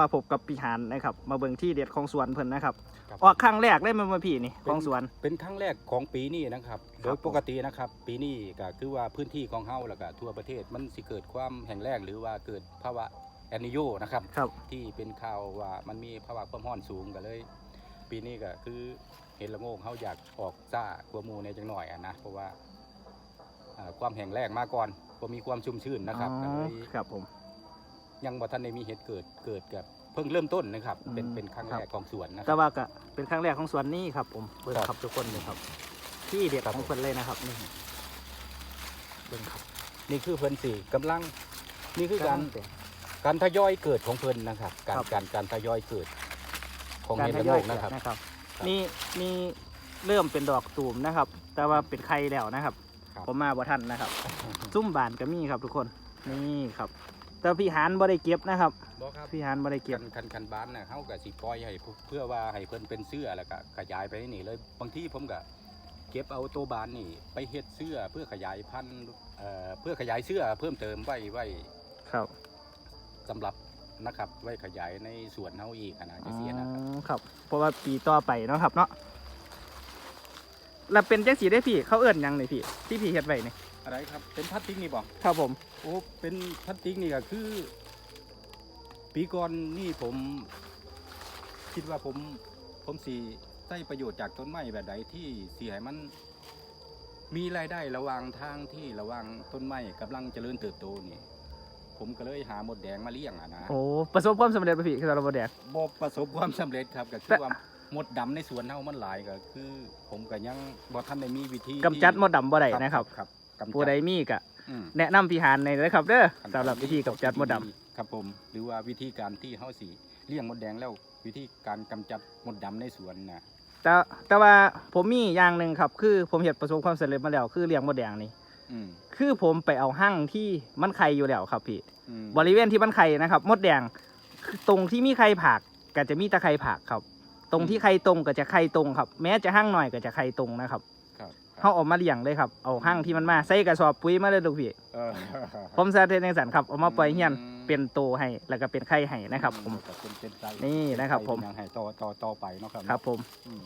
มาพบกับปีหานนะครับ มาเบิ่งที่เด็ดของสวนเพิ่นนะครับครับ ออกครั้งแรกได้มามาพี่นี่ของสวน เป็นครั้งแรกของปีนี้นะครับคโดรับยปกตินะครับ ปีนี้ก็คือว่าพื้นที่ของเฮาแล้วก็ทั่วประเทศมันสิเกิดความแห้งแล้งหรือว่าเกิดภาวะแอลนิโยนะครับ ครับ ที่เป็นข่าวว่ามันมีภาวะความร้อนสูงก็เลย ปีนี้ก็คือเห็นละโงกเขาอยากออกซ่ากลัวหมูในจังหน่อยอะนะเพราะว่าอ่าความแห้งแล้งมาก่อนบ่มีความชุ่มชื้นนะครับอ๋ก็อเลยครับผม ยังบ่ทันได้มีเหตุเกิดเกิดกับเพิ่งเริ่มต้นนะครับ เป็นอืมเป็นครั้งครับแรกของสวนนะคแต่รับ ว่าก็เป็นครั้งแรกของสวนนี้ครับ ผมเบิ่งครับครับทุกคนเลยครับ ที่เด็ดครับ ของเพิ่นเลยนะครับนี่เบิ่งครับนี่คือเพิ่นสี่กำลัง นี่คือการแต่ การทยอยเกิดของเพิ่นนะครับ การครับ การการทยอยเกิดของการเห็ดทละยโงอยกเกิดนะครับ นะครับครับ นี่นี่เริ่มเป็นดอกตูมนะครับ แต่ว่าเป็นไข่แล้วนะครับ ครับผมมาบ่ทันนะครับ ซุ่มบานก็มีครับทุกคนนี่ครับ แต่พี่หานบ่ได้เก็บนะครับบอกครับพี่หานบ่ได้เก็เกี่ยบวคันคันบ้านน่ะเฮาก็สิปล่อยให้เพื่อเพื่อว่าให้เพิ่นเป็นเสื้อแล้วก็ขยายไปนี่เลยบางทีผมก็เก็บเอาตัวบานนี่ ไปเฮ็ดเสื้อเพื่อขยายพันธุ์เอ่อเพื่อขยายเสื้อเพิ่มเติมไว้ไว้ครับสำหรับนะครับไว้ขยายในสวนเฮาอีกอะนะจะเสียนะครับ อ๋อครับ เพราะว่าปีต่อไปเนาะครับเนาะ แล้วเป็นจังสีได้พี่ เขาเอิ้นหยังเลยพี่ ที่พี่เฮ็ดไว้นี่อะไรครับ เป็นพลาสติกนี่บ่ครับผม โอ้เป็นพลาสติกนี่ก็คือ ปีก่อนนี่ผม คิดว่าผมผมสีได้ประโยชน์จากต้นไม้แบบใดที่สีให้มัน มีรายได้ระหว่างทางที่ระหว่างต้นไม้กำลังเจริญเติบโตนี่ ผมก็เลยหาหมดแดงมาเลี้ยงอะนะโอ้ประสบความสำเร็จป่ะพี่คือเราบ่แดก บ่ประสบความสำเร็จครับก็คืแต่อว่าห มดดำในสวนเฮามันหลายก็คือ ผมก็ยังบ่ทันได้มีวิธีกำจัดมดดำบ่ได้นะครับครับกำจัดผู้ใดมีก็อืม แนะนำพี่หานในเลยครับเด้อสำหรับวิธีกำจัดมดดำ ครับผม หรือว่าวิธีการที่เฮาสิเลี้ยงมดแดงแล้ว วิธีการกำจัดมดดำในสวนน่ะแต่แต่ว่าผมมีอย่างหนึ่งครับ คือผมเห็นประสบความสำเร็จมาแล้วคือเลี้ยงมดแดงนี่อืมคือผมไปเอาหั่งที่มันไข่อยู่แล้วครับพี่อืมบริเวณที่มันไข่นะครับ มดแดงคือตรงที่มีไข่ผักก็จะมีแตะไคร่ผักครับ ตรงที่ไข่ตรงก็จะไข่ตรงครับ แม้จะหั่งหน่อยก็จะไข่ตรงนะครับครับเขาเออกมาเลี้ยงเลยครับเอาหั่งที่มันมาใส่กระสอบปุ๋ยมาเลยลูกพี่เออผมสาธิตในสันครับเอามาปล่อยเฮียนอืมเป็นโตให้แล้วก็เป็นไข่ให้นะครับ ผมก็เป็นเป็นไนี่นะครับผม เป็นอย่างให้ต่อต่อต่อไปเนาะครับ ครับผม อืม